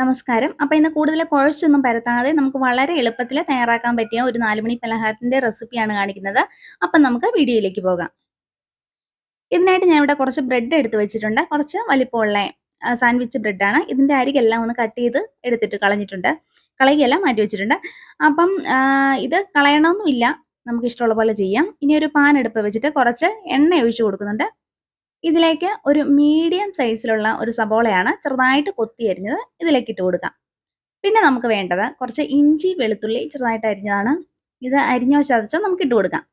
നമസ്കാരം. അപ്പോൾ ഇന്ന് കൂടുതൽ കുഴച്ചൊന്നും പരത്താതെ നമുക്ക് വളരെ എളുപ്പത്തിൽ തയ്യാറാക്കാൻ പറ്റിയ ഒരു നാലുമണി പലഹാരത്തിന്റെ റെസിപ്പിയാണ് കാണിക്കുന്നത്. അപ്പം നമുക്ക് വീഡിയോയിലേക്ക് പോകാം. ഇതിനായിട്ട് ഞാൻ ഇവിടെ കുറച്ച് ബ്രെഡ് എടുത്ത് വെച്ചിട്ടുണ്ട്. കുറച്ച് വലിപ്പമുള്ള സാൻഡ്വിച്ച് ബ്രെഡാണ്. ഇതിന്റെ അരികെല്ലാം ഒന്ന് കട്ട് ചെയ്ത് എടുത്തിട്ട് കളഞ്ഞിട്ടുണ്ട്. കളയുകയെല്ലാം മാറ്റി വെച്ചിട്ടുണ്ട്. അപ്പം ഇത് കളയണമെന്നുമില്ല നമുക്ക് ഇഷ്ടമുള്ള പോലെ ചെയ്യാം. ഇനി ഒരു പാൻ എടുപ്പ് വെച്ചിട്ട് കുറച്ച് എണ്ണ ഒഴിച്ചു കൊടുക്കുന്നുണ്ട്. ഇതിലേക്ക് ഒരു മീഡിയം സൈസിലുള്ള ഒരു സബോളയാണ് ചെറുതായിട്ട് കൊത്തി അരിഞ്ഞത് ഇതിലേക്ക് ഇട്ട് കൊടുക്കാം. പിന്നെ നമുക്ക് വേണ്ടത് കുറച്ച് ഇഞ്ചി വെളുത്തുള്ളി ചെറുതായിട്ട് അരിഞ്ഞതാണ്. ഇത് അരിഞ്ഞോ ചതച്ചോ നമുക്ക് ഇട്ട് കൊടുക്കാം.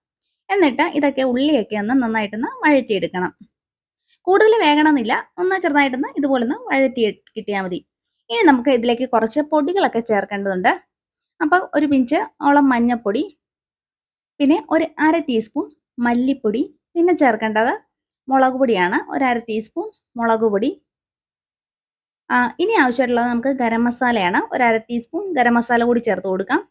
എന്നിട്ട് ഇതൊക്കെ ഉള്ളിയൊക്കെ ഒന്ന് നന്നായിട്ടൊന്ന് വഴറ്റിയെടുക്കണം. കൂടുതൽ വേഗണമെന്നില്ല ഒന്ന് ചെറുതായിട്ടൊന്ന് ഇതുപോലെ ഒന്ന് വഴറ്റി കിട്ടിയാൽ മതി. ഇനി നമുക്ക് ഇതിലേക്ക് കുറച്ച് പൊടികളൊക്കെ ചേർക്കേണ്ടതുണ്ട്. അപ്പോൾ ഒരു പിഞ്ച് ഓളം മഞ്ഞൾപ്പൊടി പിന്നെ ഒരു അര ടീസ്പൂൺ മല്ലിപ്പൊടി പിന്നെ ചേർക്കേണ്ടത് മുളക് പൊടിയാണ്. ഒരര ടീസ്പൂൺ മുളക് പൊടി. ഇനി ആവശ്യമായിട്ടുള്ളത് നമുക്ക് ഗരം മസാലയാണ്. ഒരു അര ടീസ്പൂൺ ഗരം മസാല കൂടി ചേർത്ത് കൊടുക്കാം.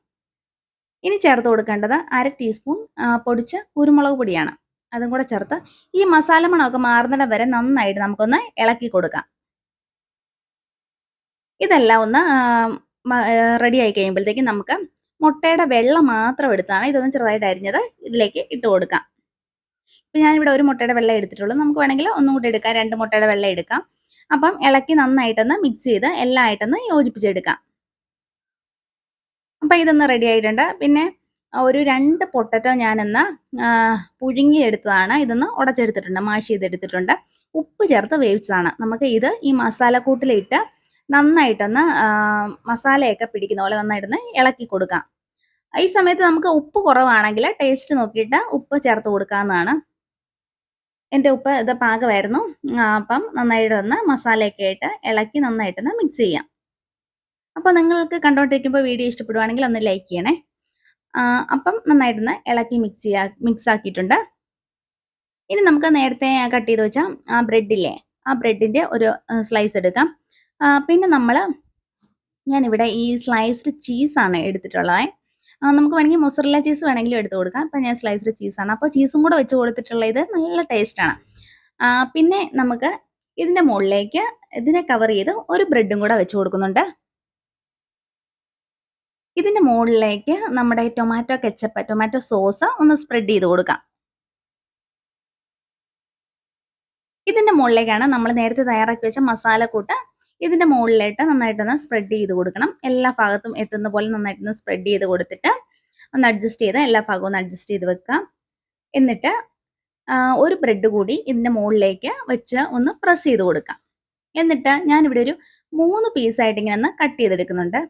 ഇനി ചേർത്ത് കൊടുക്കേണ്ടത് അര ടീസ്പൂൺ പൊടിച്ച കുരുമുളക് പൊടിയാണ്. അതും കൂടെ ചേർത്ത് ഈ മസാല മണമൊക്കെ മാറുന്നിടം വരെ നന്നായിട്ട് നമുക്കൊന്ന് ഇളക്കി കൊടുക്കാം. ഇതെല്ലാം ഒന്ന് റെഡി ആയി കഴിയുമ്പോഴത്തേക്കും നമുക്ക് മുട്ടയുടെ വെള്ളം മാത്രം എടുത്താണ് ഇതൊന്ന് ചെറുതായിട്ട് അരിഞ്ഞത് ഇതിലേക്ക് ഇട്ട് കൊടുക്കാം. ഇപ്പം ഞാനിവിടെ ഒരു മുട്ടയുടെ വെള്ളം എടുത്തിട്ടുള്ളൂ. നമുക്ക് വേണമെങ്കിൽ ഒന്നും കൂടി എടുക്കാം. രണ്ട് മുട്ടയുടെ വെള്ളം എടുക്കാം. അപ്പം ഇളക്കി നന്നായിട്ടൊന്ന് മിക്സ് ചെയ്ത് എല്ലാം ആയിട്ടൊന്ന് യോജിപ്പിച്ചെടുക്കാം. അപ്പം ഇതൊന്ന് റെഡി ആയിട്ടുണ്ട്. പിന്നെ ഒരു രണ്ട് പൊട്ടറ്റോ ഞാനെന്ന് പുഴുങ്ങി എടുത്തതാണ് ഇതൊന്ന് ഉടച്ചെടുത്തിട്ടുണ്ട് മാഷ് ചെയ്തെടുത്തിട്ടുണ്ട്. ഉപ്പ് ചേർത്ത് വേവിച്ചതാണ്. നമുക്ക് ഇത് ഈ മസാലക്കൂട്ടിലിട്ട് നന്നായിട്ടൊന്ന് മസാലയൊക്കെ പിടിക്കുന്ന പോലെ നന്നായിട്ടൊന്ന് ഇളക്കി കൊടുക്കാം. ഈ സമയത്ത് നമുക്ക് ഉപ്പ് കുറവാണെങ്കിൽ ടേസ്റ്റ് നോക്കിയിട്ട് ഉപ്പ് ചേർത്ത് കൊടുക്കാവുന്നതാണ്. എന്റെ ഉപ്പ് ഇത് പാകമായിരുന്നു. അപ്പം നന്നായിട്ട് ഒന്ന് മസാലയൊക്കെ ആയിട്ട് ഇളക്കി നന്നായിട്ടൊന്ന് മിക്സ് ചെയ്യാം. അപ്പോൾ നിങ്ങൾക്ക് കണ്ടോണ്ടിരിക്കുമ്പോൾ വീഡിയോ ഇഷ്ടപ്പെടുവാണെങ്കിൽ ഒന്ന് ലൈക്ക് ചെയ്യണേ. അപ്പം നന്നായിട്ടൊന്ന് ഇളക്കി മിക്സ് ചെയ്യാ മിക്സ് ആക്കിയിട്ടുണ്ട്. ഇനി നമുക്ക് നേരത്തെ കട്ട് ചെയ്ത് വെച്ച ആ ബ്രെഡില്ലേ ആ ബ്രെഡിന്റെ ഒരു സ്ലൈസ് എടുക്കാം. പിന്നെ നമ്മൾ ഞാനിവിടെ ഈ സ്ലൈസ്ഡ് ചീസാണ് എടുത്തിട്ടുള്ളത്. നമുക്ക് വേണമെങ്കിൽ മൊസറല്ല ചീസ് വേണമെങ്കിലും എടുത്തു കൊടുക്കാം. അപ്പം ഞാൻ സ്ലൈസ്ഡ് ചീസാണ് അപ്പോൾ ചീസും കൂടെ വെച്ച് കൊടുത്തിട്ടുള്ള ഇത് നല്ല ടേസ്റ്റാണ് പിന്നെ നമുക്ക് ഇതിന്റെ മുകളിലേക്ക് ഇതിനെ കവർ ചെയ്ത് ഒരു ബ്രെഡും കൂടെ വെച്ച് കൊടുക്കുന്നുണ്ട്. ഇതിന്റെ മുകളിലേക്ക് നമ്മുടെ ടൊമാറ്റോ കെച്ചപ്പ് ടൊമാറ്റോ സോസ് ഒന്ന് സ്പ്രെഡ് ചെയ്ത് കൊടുക്കാം. ഇതിന്റെ മുകളിലേക്കാണ് നമ്മൾ നേരത്തെ തയ്യാറാക്കി വെച്ച മസാലക്കൂട്ട് ഇതിന്റെ മുകളിലായിട്ട് നന്നായിട്ടൊന്ന് സ്പ്രെഡ് ചെയ്ത് കൊടുക്കണം. എല്ലാ ഭാഗത്തും എത്തുന്ന പോലെ നന്നായിട്ടൊന്ന് സ്പ്രെഡ് ചെയ്ത് കൊടുത്തിട്ട് ഒന്ന് അഡ്ജസ്റ്റ് ചെയ്ത് എല്ലാ ഭാഗവും ഒന്ന് അഡ്ജസ്റ്റ് ചെയ്ത് വെക്കാം എന്നിട്ട് ഒരു ബ്രെഡ് കൂടി ഇതിന്റെ മുകളിലേക്ക് വെച്ച് ഒന്ന് പ്രസ് ചെയ്ത് കൊടുക്കാം എന്നിട്ട് ഞാനിവിടെ ഒരു മൂന്ന് പീസായിട്ട് ഇങ്ങനെ ഒന്ന് കട്ട് ചെയ്തെടുക്കുന്നുണ്ട്.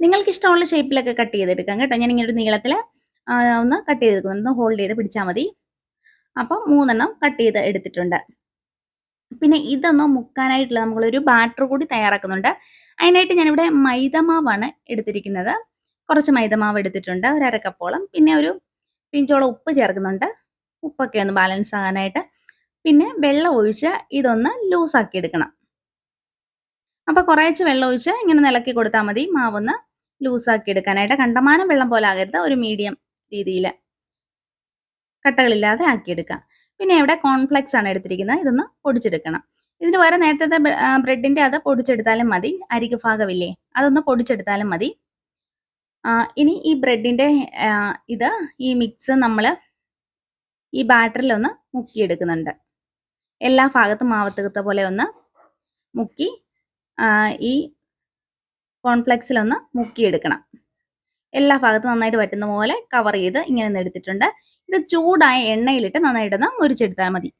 നിങ്ങൾക്ക് ഇഷ്ടമുള്ള ഷേപ്പിലൊക്കെ കട്ട് ചെയ്തെടുക്കാം കേട്ടോ. ഞാൻ ഇങ്ങനെ ഒരു നീളത്തിൽ ഒന്ന് കട്ട് ചെയ്തെടുക്കുന്നുണ്ട്. ഹോൾഡ് ചെയ്ത് പിടിച്ചാൽ മതി. അപ്പം മൂന്നെണ്ണം കട്ട് ചെയ്ത് എടുത്തിട്ടുണ്ട്. പിന്നെ ഇതൊന്നും മുക്കാനായിട്ടുള്ള നമ്മളൊരു ബാറ്റർ കൂടി തയ്യാറാക്കുന്നുണ്ട്. അതിനായിട്ട് ഞാനിവിടെ മൈദമാവാണ് എടുത്തിരിക്കുന്നത്. കുറച്ച് മൈദമാവ് എടുത്തിട്ടുണ്ട്. ഒരു അരക്കപ്പോളം. പിന്നെ ഒരു പിഞ്ചോളം ഉപ്പ് ചേർക്കുന്നുണ്ട്. ഉപ്പൊക്കെ ഒന്ന് ബാലൻസ് ആകാനായിട്ട്. പിന്നെ വെള്ളം ഒഴിച്ച് ഇതൊന്ന് ലൂസാക്കി എടുക്കണം. അപ്പോൾ കുറേച്ച് വെള്ളം ഒഴിച്ച് ഇങ്ങനെ നിലക്കി കൊടുത്താൽ മതി. മാവൊന്ന് ലൂസാക്കി എടുക്കാനായിട്ട്. കണ്ടമാനം വെള്ളം പോലെ ആകരുത്. ഒരു മീഡിയം രീതിയിൽ കട്ടകളില്ലാതെ ആക്കിയെടുക്കാം പിന്നെ ഇവിടെ കോൺഫ്ലെക്സ് ആണ് എടുത്തിരിക്കുന്നത്. ഇതൊന്ന് പൊടിച്ചെടുക്കണം. ഇതിന് പകരം നേരത്തെ ബ്രെഡിന്റെ അത് പൊടിച്ചെടുത്താലും മതി. അരിക്ക് ഭാഗമില്ലേ? അതൊന്ന് പൊടിച്ചെടുത്താലും മതി. ഇനി ഈ ബ്രെഡിന്റെ ഇത് ഈ മിക്സ് നമ്മൾ ഈ ബാറ്ററിൽ ബാറ്ററിലൊന്ന് മുക്കിയെടുക്കുന്നുണ്ട്. എല്ലാ ഭാഗത്തും മാവത്തുകത്ത പോലെ ഒന്ന് മുക്കി ഈ കോൺഫ്ലെക്സിലൊന്ന് മുക്കിയെടുക്കണം. എല്ലാ ഭാഗത്തും നന്നായിട്ട് പറ്റുന്ന പോലെ കവർ ചെയ്ത് ഇങ്ങനെ എടുത്തിട്ടുണ്ട്. ഇത് ചൂടായ എണ്ണയിലിട്ട് നന്നായിട്ടൊന്ന് മുരിച്ചെടുത്താൽ മതി.